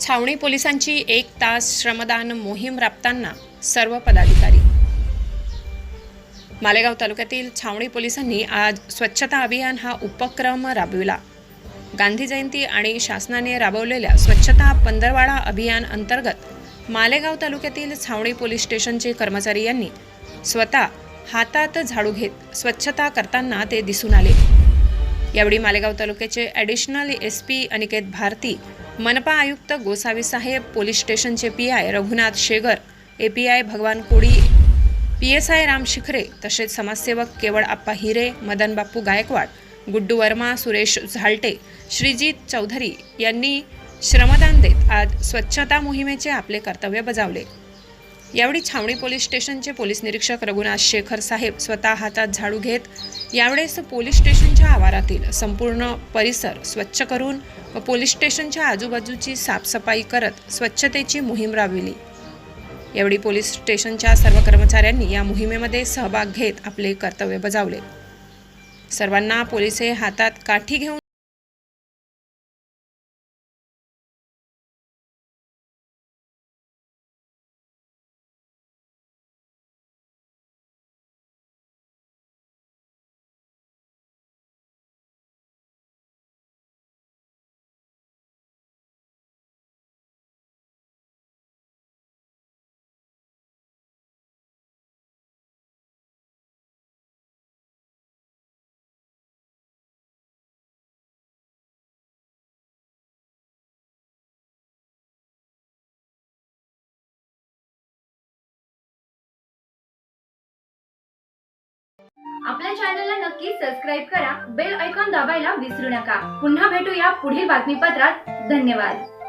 छावणी पोलिसांची एक तास श्रमदान मोहीम राबताना सर्व पदाधिकारी. मालेगाव तालुक्यातील छावणी पोलिसांनी आज स्वच्छता अभियान हा उपक्रम राबविला. गांधी जयंती आणि शासनाने राबवलेल्या स्वच्छता पंधरवाडा अभियान अंतर्गत मालेगाव तालुक्यातील छावणी पोलीस स्टेशनचे कर्मचारी यांनी स्वतः हातात झाडू घेत स्वच्छता करताना ते दिसून आले. यावेळी मालेगाव तालुक्याचे additional S P Aniket Bharati मनपा आयुक्त गोसावी साहेब पोलीस स्टेशनचे P I Raghunath Shegar A P I Bhagwan Koli P S I Ram Shikhare तसेच समाजसेवक केवळ आप्पा हिरे मदन बाप्पू गायकवाड गुड्डू वर्मा सुरेश झालटे श्रीजीत चौधरी यांनी श्रमदान देत आज स्वच्छता मोहिमेचे आपले कर्तव्य बजावले. यावेळी छावणी पोलीस स्टेशनचे पोलीस निरीक्षक रघुनाथ शेखर साहेब स्वतः हातात झाडू घेत यावेळेस पोलीस स्टेशनच्या आवारातील संपूर्ण परिसर स्वच्छ करून व पोलीस स्टेशनच्या आजूबाजूची साफसफाई करत स्वच्छतेची मोहीम राबविली. यावेळी पोलीस स्टेशनच्या सर्व कर्मचाऱ्यांनी या मोहिमेमध्ये सहभाग घेत आपले कर्तव्य बजावले. सर्वांना पोलिसे हातात काठी घेऊन आपल्या चॅनलला नक्की सबस्क्राईब करा. बेल ऐकॉन दाबायला विसरू नका. पुन्हा भेटूया पुढील बातमीपत्रात. धन्यवाद.